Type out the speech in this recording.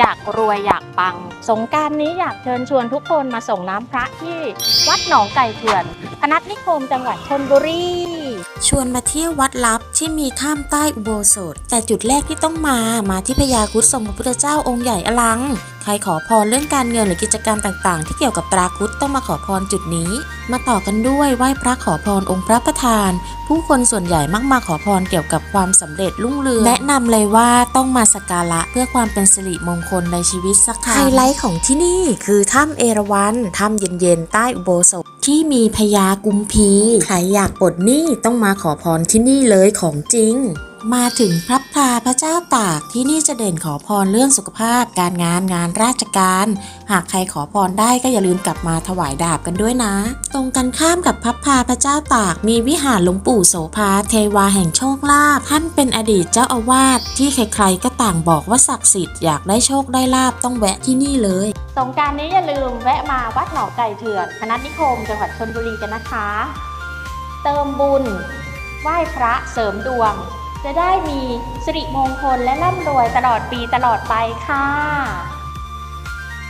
อยากรวยอยากปัง สงการนี้อยากเชิญชวนทุกคนมาส่งน้ำพระที่วัดหนองไก่เถื่อนพนัสนิคมจังหวัดชนบุรี ชวนมาเที่ยววัดลับที่มีข้ามใต้อุโบสถ แต่จุดแรกที่ต้องมามาที่พญาครุฑทรงพระพุทธเจ้าองค์ใหญ่อลัง ใครขอพรเรื่องการเงินหรือกิจการต่างๆ ที่เกี่ยวกับตราครุฑต้องมาขอพรจุดนี้ มาต่อกันด้วยไหว้พระขอพรองค์พระประธาน ผู้คนส่วนใหญ่มักมาขอพรเกี่ยวกับความสำเร็จรุ่งเรืองแนะนำเลยว่าต้องมาสักการะเพื่อความเป็นสิริมงคลในชีวิตสักครั้งไฮไลท์ของที่นี่คือถ้ำเอราวัณถ้ำเย็นๆใต้อุโบสถที่มีพญากุมพี ใครอยากปลดหนี้ต้องมาขอพรที่นี่เลยของจริง มาถึงพระพาพระเจ้าตากที่นี่จะเด่นขอพรเรื่องสุขภาพ การงานงานราชการ หากใครขอพรได้ก็อย่าลืมกลับมาถวายดาบกันด้วยนะ ตรงกันข้ามกับพระพาพระเจ้าตากมีวิหารหลวงปู่โสภาเทวาแห่งโชคลาภท่านเป็นอดีตเจ้าอาวาสที่ใครๆก็ต่างบอกว่าศักดิ์สิทธิ์อยากได้โชคได้ลาบต้องแวะที่นี่เลยสงกรารนี้อย่าลืมแวะมาวัดหนองไก่เถื่อนพนัสนิคมจังหวัดชนบุรีกันนะคะ เติมบุญไหว้พระเสริมดวง จะได้มีสิริมงคลและร่ำรวยตลอดปีตลอดไปค่ะ